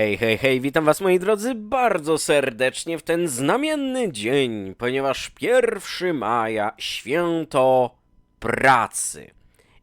Hej, hej, hej, witam was moi drodzy bardzo serdecznie w ten znamienny dzień, ponieważ 1 maja święto pracy.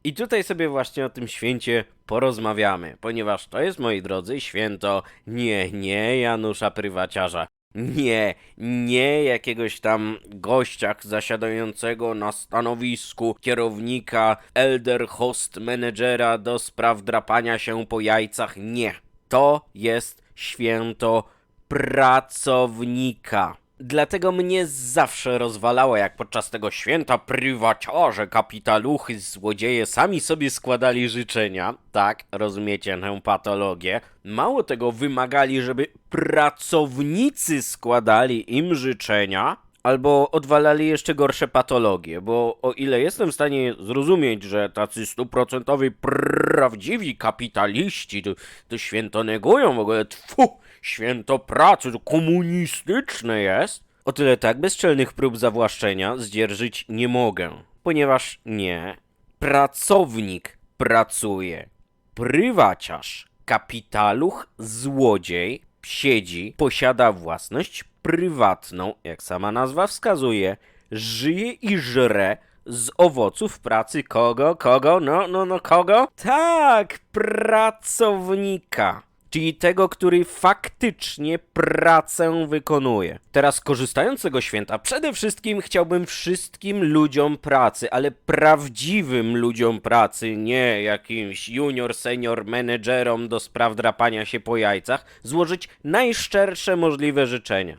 I tutaj sobie właśnie o tym święcie porozmawiamy, ponieważ to jest, moi drodzy, święto nie, nie Janusza Prywaciarza. Nie, nie jakiegoś tam gościa zasiadającego na stanowisku kierownika Elder Host Managera do spraw drapania się po jajcach. Nie. To jest święto pracownika. Dlatego mnie zawsze rozwalało, jak podczas tego święta prywaciarze, kapitaluchy, złodzieje sami sobie składali życzenia. Tak, rozumiecie tę patologię. Mało tego, wymagali, żeby pracownicy składali im życzenia. Albo odwalali jeszcze gorsze patologie, bo o ile jestem w stanie zrozumieć, że tacy stuprocentowi prawdziwi kapitaliści to, to święto negują w ogóle, tfu, święto pracy, to komunistyczne jest, o tyle tak bezczelnych prób zawłaszczenia zdzierżyć nie mogę, ponieważ nie, pracownik pracuje, prywaciarz, kapitaluch, złodziej siedzi, posiada własność prywatną, jak sama nazwa wskazuje, żyje i żre z owoców pracy kogo, kogo, no, no, no, kogo? Tak, pracownika. Czyli tego, który faktycznie pracę wykonuje. Teraz, korzystając z tego święta, przede wszystkim chciałbym wszystkim ludziom pracy, ale prawdziwym ludziom pracy, nie jakimś junior, senior menedżerom do spraw drapania się po jajcach, złożyć najszczersze możliwe życzenia.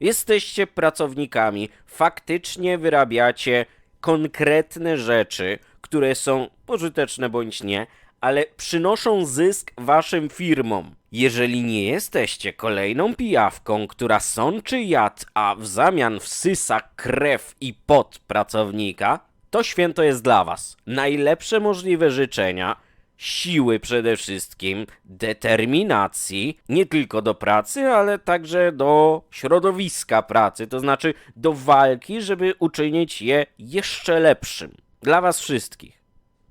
Jesteście pracownikami, faktycznie wyrabiacie konkretne rzeczy, które są pożyteczne bądź nie, ale przynoszą zysk waszym firmom. Jeżeli nie jesteście kolejną pijawką, która sączy jad, a w zamian wsysa krew i pot pracownika, to święto jest dla was. Najlepsze możliwe życzenia, siły przede wszystkim, determinacji, nie tylko do pracy, ale także do środowiska pracy, to znaczy do walki, żeby uczynić je jeszcze lepszym. Dla was wszystkich.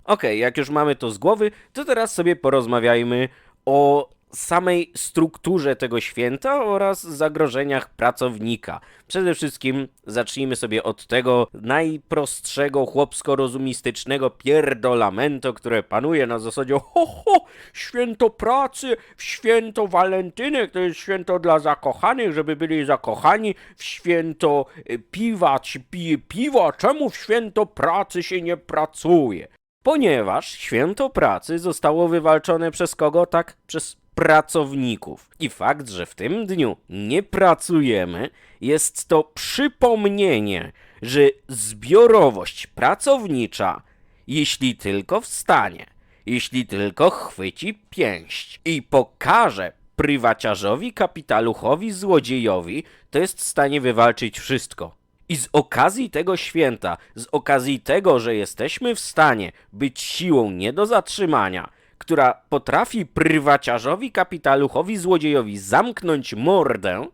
Okej, jak już mamy to z głowy, to teraz sobie porozmawiajmy o samej strukturze tego święta oraz zagrożeniach pracownika. Przede wszystkim zacznijmy sobie od tego najprostszego chłopsko-rozumistycznego pierdolamento, które panuje na zasadzie ho, ho, święto pracy, święto walentynek, to jest święto dla zakochanych, żeby byli zakochani, w święto y, piwa, ci pije piwa, czemu w święto pracy się nie pracuje? Ponieważ święto pracy zostało wywalczone przez kogo? Tak, przez pracowników. I fakt, że w tym dniu nie pracujemy, jest to przypomnienie, że zbiorowość pracownicza, jeśli tylko wstanie, jeśli tylko chwyci pięść i pokaże prywaciarzowi, kapitaluchowi, złodziejowi, to jest w stanie wywalczyć wszystko. I z okazji tego święta, z okazji tego, że jesteśmy w stanie być siłą nie do zatrzymania, która potrafi prywaciarzowi, kapitaluchowi, złodziejowi zamknąć mordę,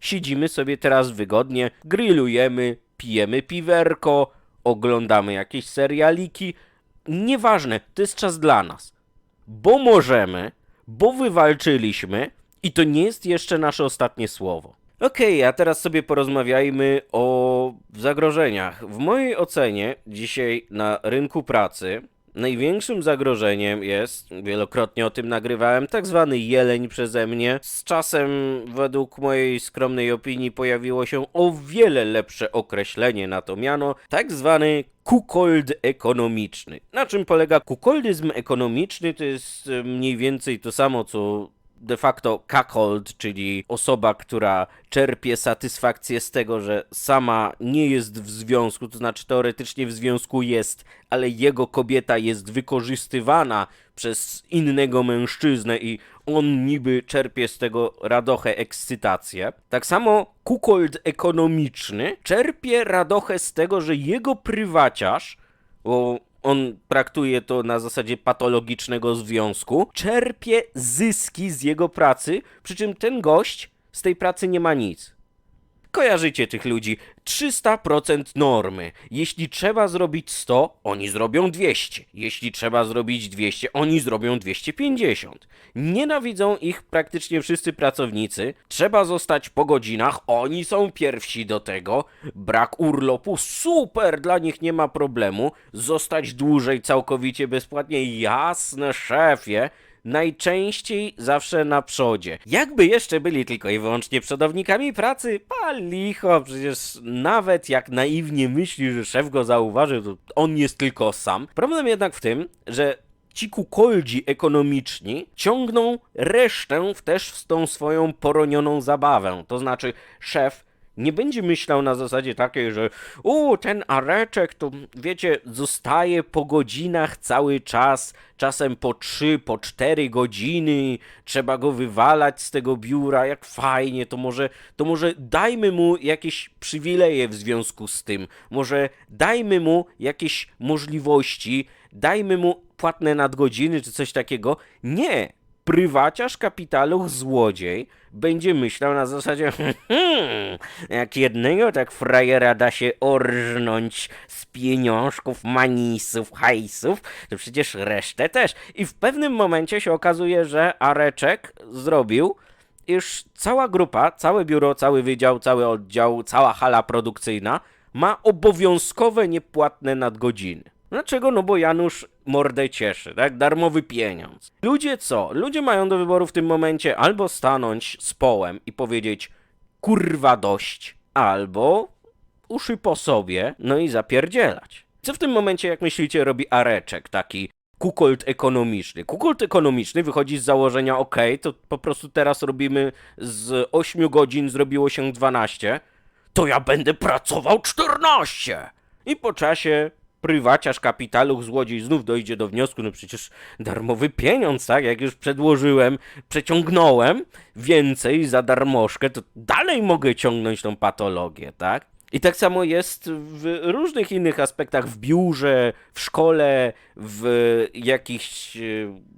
siedzimy sobie teraz wygodnie, grillujemy, pijemy piwerko, oglądamy jakieś serialiki. Nieważne, to jest czas dla nas. Bo możemy, bo wywalczyliśmy i to nie jest jeszcze nasze ostatnie słowo. Okej, a teraz sobie porozmawiajmy o zagrożeniach. W mojej ocenie dzisiaj na rynku pracy największym zagrożeniem jest, wielokrotnie o tym nagrywałem, tak zwany jeleń przeze mnie. Z czasem, według mojej skromnej opinii, pojawiło się o wiele lepsze określenie na to miano, tak zwany kukold ekonomiczny. Na czym polega kukoldyzm ekonomiczny? To jest e, mniej więcej to samo, co de facto cuckold, czyli osoba, która czerpie satysfakcję z tego, że sama nie jest w związku, to znaczy teoretycznie w związku jest, ale jego kobieta jest wykorzystywana przez innego mężczyznę i on niby czerpie z tego radochę, ekscytację. Tak samo kukold ekonomiczny czerpie radochę z tego, że jego prywaciarz, bo on traktuje to na zasadzie patologicznego związku, czerpie zyski z jego pracy, przy czym ten gość z tej pracy nie ma nic. Kojarzycie tych ludzi. 300% normy. Jeśli trzeba zrobić 100, oni zrobią 200. Jeśli trzeba zrobić 200, oni zrobią 250. Nienawidzą ich praktycznie wszyscy pracownicy. Trzeba zostać po godzinach, oni są pierwsi do tego. Brak urlopu, super, dla nich nie ma problemu. Zostać dłużej całkowicie bezpłatnie, jasne szefie najczęściej zawsze na przodzie. Jakby jeszcze byli tylko i wyłącznie przodownikami pracy, palicho, przecież nawet jak naiwnie myśli, że szef go zauważy, to on jest tylko sam. Problem jednak w tym, że ci kukoldzi ekonomiczni ciągną resztę w też w tą swoją poronioną zabawę. To znaczy szef nie będzie myślał na zasadzie takiej, że u, ten areczek to, wiecie, zostaje po godzinach cały czas, czasem po trzy, po cztery godziny, trzeba go wywalać z tego biura, jak fajnie, to może, to może dajmy mu jakieś przywileje w związku z tym, może dajmy mu jakieś możliwości, dajmy mu płatne nadgodziny czy coś takiego. Nie, prywaciarz kapitaluch złodziej będzie myślał na zasadzie hmm, jak jednego tak frajera da się orżnąć z pieniążków, manisów, hajsów, to przecież resztę też. I w pewnym momencie się okazuje, że Areczek zrobił iż cała grupa, całe biuro, cały wydział, cały oddział, cała hala produkcyjna ma obowiązkowe niepłatne nadgodziny. Dlaczego? No bo Janusz mordę cieszy, tak? Darmowy pieniądz. Ludzie co? Ludzie mają do wyboru w tym momencie albo stanąć z połem i powiedzieć kurwa dość, albo uszy po sobie, no i zapierdzielać. Co w tym momencie, jak myślicie, robi Areczek, taki kukolt ekonomiczny? Kukolt ekonomiczny wychodzi z założenia, ok, to po prostu teraz robimy z 8 godzin, zrobiło się 12, to ja będę pracował 14! I po czasie prywaciarz kapitalu złodziej znów dojdzie do wniosku, no przecież darmowy pieniądz, tak? Jak już przedłożyłem, przeciągnąłem więcej za darmożkę, to dalej mogę ciągnąć tą patologię, tak? I tak samo jest w różnych innych aspektach, w biurze, w szkole, w jakichś e,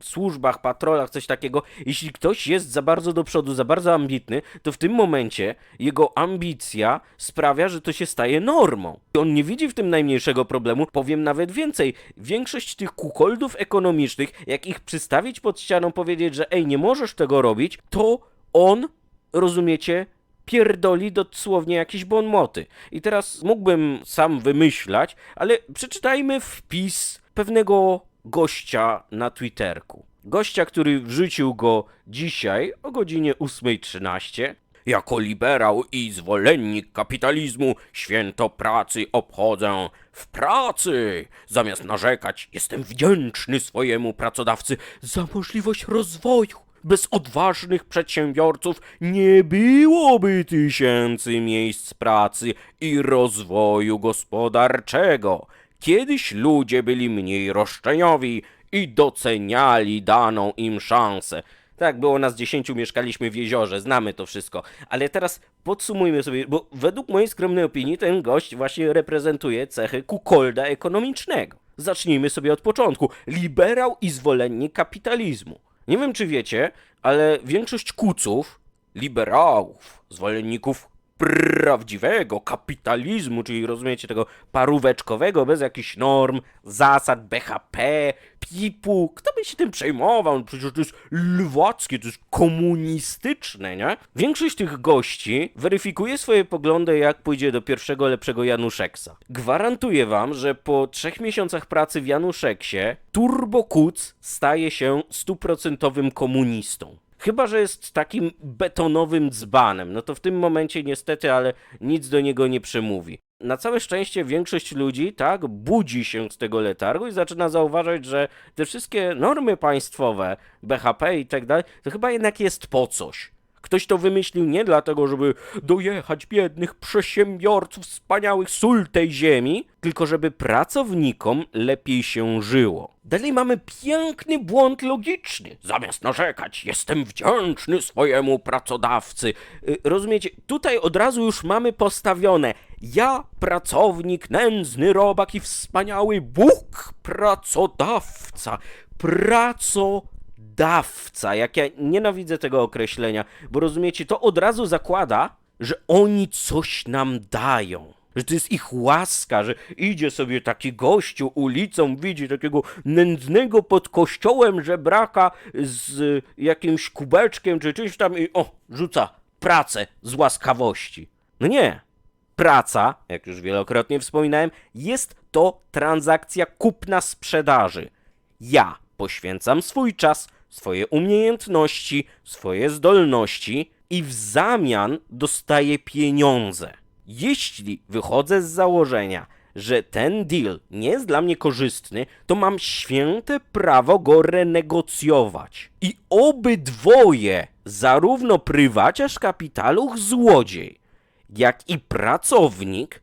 służbach, patrolach, coś takiego. Jeśli ktoś jest za bardzo do przodu, za bardzo ambitny, to w tym momencie jego ambicja sprawia, że to się staje normą. On nie widzi w tym najmniejszego problemu, powiem nawet więcej. Większość tych kukoldów ekonomicznych, jak ich przystawić pod ścianą, powiedzieć, że ej, nie możesz tego robić, to on, rozumiecie, pierdoli dosłownie jakieś bonmoty. I teraz mógłbym sam wymyślać, ale przeczytajmy wpis pewnego gościa na Twitterku. Gościa, który wrzucił go dzisiaj o godzinie 8.13. Jako liberał i zwolennik kapitalizmu święto pracy obchodzę w pracy. Zamiast narzekać, jestem wdzięczny swojemu pracodawcy za możliwość rozwoju. Bez odważnych przedsiębiorców nie byłoby tysięcy miejsc pracy i rozwoju gospodarczego. Kiedyś ludzie byli mniej roszczeniowi i doceniali daną im szansę. Tak, było nas dziesięciu, mieszkaliśmy w jeziorze, znamy to wszystko. Ale teraz podsumujmy sobie, bo według mojej skromnej opinii ten gość właśnie reprezentuje cechy kukolda ekonomicznego. Zacznijmy sobie od początku. Liberał i zwolennik kapitalizmu. Nie wiem, czy wiecie, ale większość kuców, liberałów, zwolenników prawdziwego kapitalizmu, czyli rozumiecie tego paróweczkowego, bez jakichś norm, zasad BHP, PIP-u, kto by się tym przejmował? No Przecież to jest lwackie, to jest komunistyczne, nie? Większość tych gości weryfikuje swoje poglądy, jak pójdzie do pierwszego lepszego Januszeksa. Gwarantuję wam, że po trzech miesiącach pracy w Januszeksie Turbo Kuc staje się stuprocentowym komunistą. Chyba, że jest takim betonowym dzbanem, no to w tym momencie niestety, ale nic do niego nie przemówi. Na całe szczęście większość ludzi, tak, budzi się z tego letargu i zaczyna zauważać, że te wszystkie normy państwowe, BHP i tak dalej, to chyba jednak jest po coś. Ktoś to wymyślił nie dlatego, żeby dojechać biednych przedsiębiorców, wspaniałych sól tej ziemi, tylko żeby pracownikom lepiej się żyło. Dalej mamy piękny błąd logiczny. Zamiast narzekać, jestem wdzięczny swojemu pracodawcy. Y, Rozumiecie, tutaj od razu już mamy postawione. Ja, pracownik, nędzny robak i wspaniały Bóg, pracodawca. Pracodawca dawca, jak ja nienawidzę tego określenia, bo rozumiecie, to od razu zakłada, że oni coś nam dają. Że to jest ich łaska, że idzie sobie taki gościu ulicą, widzi takiego nędznego pod kościołem żebraka z jakimś kubeczkiem czy czymś tam i o, rzuca pracę z łaskawości. No nie. Praca, jak już wielokrotnie wspominałem, jest to transakcja kupna-sprzedaży. Ja poświęcam swój czas, swoje umiejętności, swoje zdolności i w zamian dostaję pieniądze. Jeśli wychodzę z założenia, że ten deal nie jest dla mnie korzystny, to mam święte prawo go renegocjować. I obydwoje, zarówno prywaciarz kapitalu, złodziej, jak i pracownik,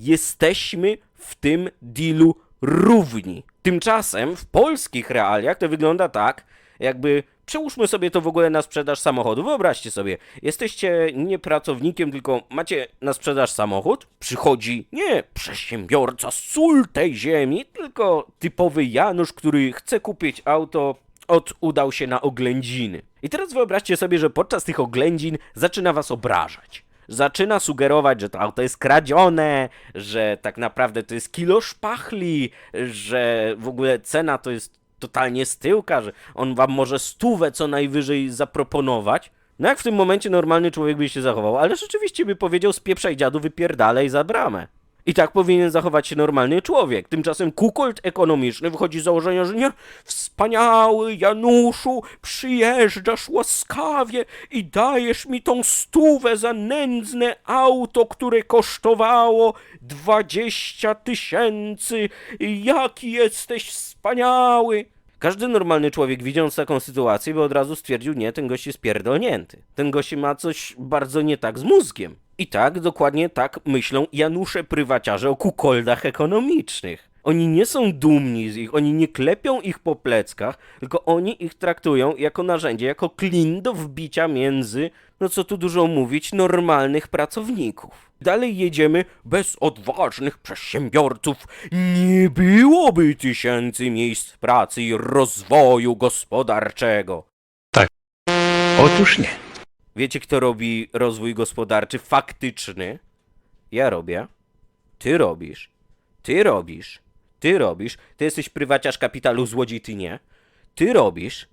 jesteśmy w tym dealu równi. Tymczasem w polskich realiach to wygląda tak, jakby przełóżmy sobie to w ogóle na sprzedaż samochodu. Wyobraźcie sobie, jesteście nie pracownikiem, tylko macie na sprzedaż samochód. Przychodzi nie przedsiębiorca sól tej ziemi, tylko typowy Janusz, który chce kupić auto od udał się na oględziny. I teraz wyobraźcie sobie, że podczas tych oględzin zaczyna was obrażać. Zaczyna sugerować, że to auto jest kradzione, że tak naprawdę to jest kilo szpachli, że w ogóle cena to jest totalnie styłka, że on wam może stówę co najwyżej zaproponować. No jak w tym momencie normalny człowiek by się zachował, ale rzeczywiście by powiedział spieprzaj dziadu, wypierdalej za bramę. I tak powinien zachować się normalny człowiek. Tymczasem kukult ekonomiczny wychodzi z założenia, że nie, wspaniały Januszu, przyjeżdżasz łaskawie i dajesz mi tą stówę za nędzne auto, które kosztowało 20 tysięcy. Jaki jesteś wspaniały. Każdy normalny człowiek, widząc taką sytuację, by od razu stwierdził, nie, ten gość jest pierdolnięty. Ten gość ma coś bardzo nie tak z mózgiem. I tak, dokładnie tak myślą Janusze prywaciarze o kukoldach ekonomicznych. Oni nie są dumni z ich, oni nie klepią ich po pleckach, tylko oni ich traktują jako narzędzie, jako klin do wbicia między, no co tu dużo mówić, normalnych pracowników. Dalej jedziemy, bez odważnych przedsiębiorców nie byłoby tysięcy miejsc pracy i rozwoju gospodarczego. Otóż nie. Wiecie, kto robi rozwój gospodarczy faktyczny? Ja robię. Ty robisz. Ty robisz. Ty robisz. Ty jesteś prywaciarz kapitalu, złodziej, ty nie. Ty robisz.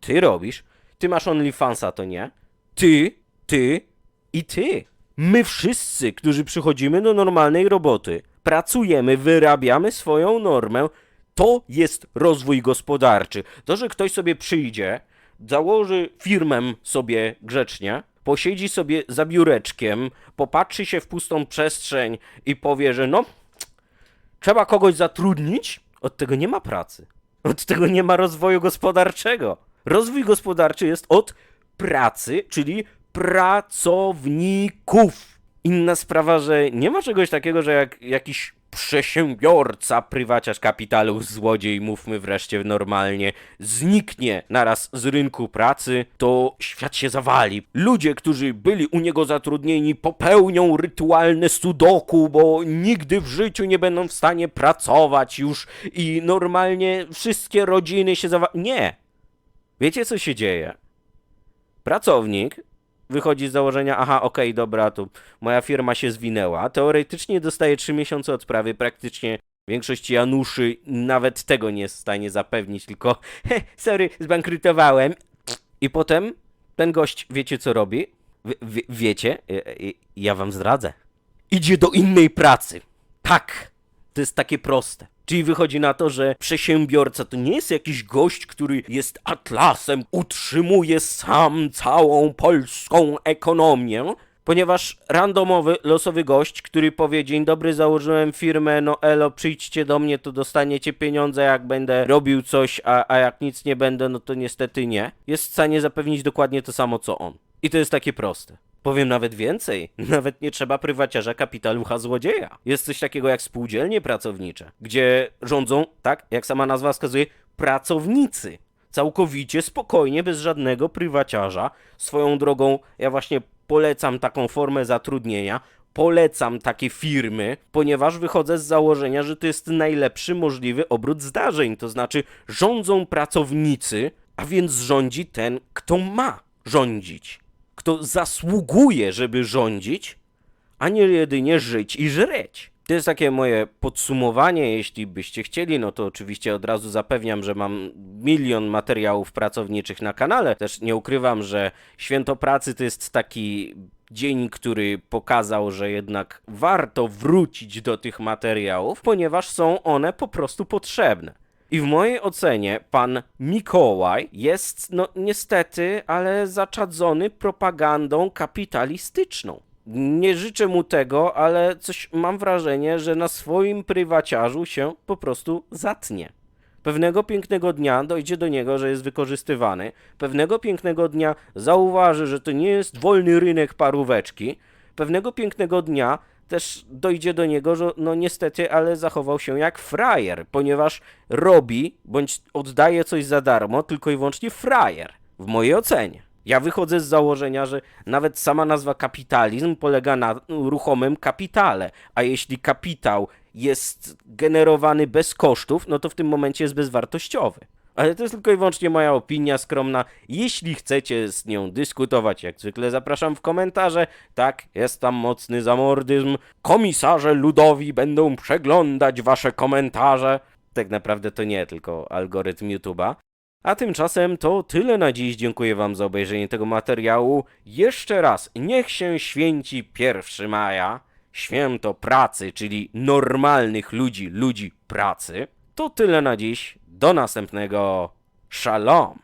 Ty robisz. Ty masz OnlyFansa, to nie. Ty, ty i ty. My wszyscy, którzy przychodzimy do normalnej roboty, pracujemy, wyrabiamy swoją normę, to jest rozwój gospodarczy. To, że ktoś sobie przyjdzie, założy firmę sobie grzecznie, posiedzi sobie za biureczkiem, popatrzy się w pustą przestrzeń i powie, że no, trzeba kogoś zatrudnić, od tego nie ma pracy. Od tego nie ma rozwoju gospodarczego. Rozwój gospodarczy jest od pracy, czyli pracowników. Inna sprawa, że nie ma czegoś takiego, że jak jakiś przedsiębiorca, prywaciarz kapitalu, złodziej, mówmy wreszcie normalnie, zniknie naraz z rynku pracy, to świat się zawali. Ludzie, którzy byli u niego zatrudnieni, popełnią rytualne sudoku, bo nigdy w życiu nie będą w stanie pracować już i normalnie wszystkie rodziny się zawali. Nie! Wiecie, co się dzieje? Pracownik wychodzi z założenia, aha, okej, dobra, to moja firma się zwinęła. Teoretycznie dostaje 3 miesiące odprawy, praktycznie większość Januszy nawet tego nie jest w stanie zapewnić, tylko he, sorry, zbankrutowałem. I potem ten gość, wiecie co robi? Wie, wie, wiecie? E, e, Ja wam zdradzę. Idzie do innej pracy. Tak, to jest takie proste. Czyli wychodzi na to, że przedsiębiorca to nie jest jakiś gość, który jest atlasem, utrzymuje sam całą polską ekonomię, ponieważ randomowy, losowy gość, który powie dzień dobry, założyłem firmę, no elo, przyjdźcie do mnie, to dostaniecie pieniądze, jak będę robił coś, a, a jak nic nie będę, no to niestety nie, jest w stanie zapewnić dokładnie to samo, co on. I to jest takie proste. Powiem nawet więcej, nawet nie trzeba prywaciarza kapitalucha złodzieja. Jest coś takiego jak spółdzielnie pracownicze, gdzie rządzą, tak jak sama nazwa wskazuje, pracownicy. Całkowicie spokojnie, bez żadnego prywaciarza. Swoją drogą, ja właśnie polecam taką formę zatrudnienia, polecam takie firmy, ponieważ wychodzę z założenia, że to jest najlepszy możliwy obrót zdarzeń. To znaczy, rządzą pracownicy, a więc rządzi ten, kto ma rządzić kto zasługuje, żeby rządzić, a nie jedynie żyć i żreć. To jest takie moje podsumowanie. Jeśli byście chcieli, no to oczywiście od razu zapewniam, że mam milion materiałów pracowniczych na kanale. Też nie ukrywam, że Święto Pracy to jest taki dzień, który pokazał, że jednak warto wrócić do tych materiałów, ponieważ są one po prostu potrzebne. I w mojej ocenie pan Mikołaj jest, no niestety, ale zaczadzony propagandą kapitalistyczną. Nie życzę mu tego, ale coś mam wrażenie, że na swoim prywaciarzu się po prostu zatnie. Pewnego pięknego dnia dojdzie do niego, że jest wykorzystywany. Pewnego pięknego dnia zauważy, że to nie jest wolny rynek paróweczki. Pewnego pięknego dnia też dojdzie do niego, że no niestety, ale zachował się jak frajer, ponieważ robi bądź oddaje coś za darmo tylko i wyłącznie frajer, w mojej ocenie. Ja wychodzę z założenia, że nawet sama nazwa kapitalizm polega na ruchomym kapitale, a jeśli kapitał jest generowany bez kosztów, no to w tym momencie jest bezwartościowy. Ale to jest tylko i wyłącznie moja opinia skromna. Jeśli chcecie z nią dyskutować, jak zwykle zapraszam w komentarze. Tak, jest tam mocny zamordyzm. Komisarze ludowi będą przeglądać wasze komentarze. Tak naprawdę to nie, tylko algorytm YouTube'a. A tymczasem to tyle na dziś. Dziękuję Wam za obejrzenie tego materiału. Jeszcze raz, niech się święci 1 maja, święto pracy, czyli normalnych ludzi, ludzi pracy. To tyle na dziś. Do następnego. Shalom.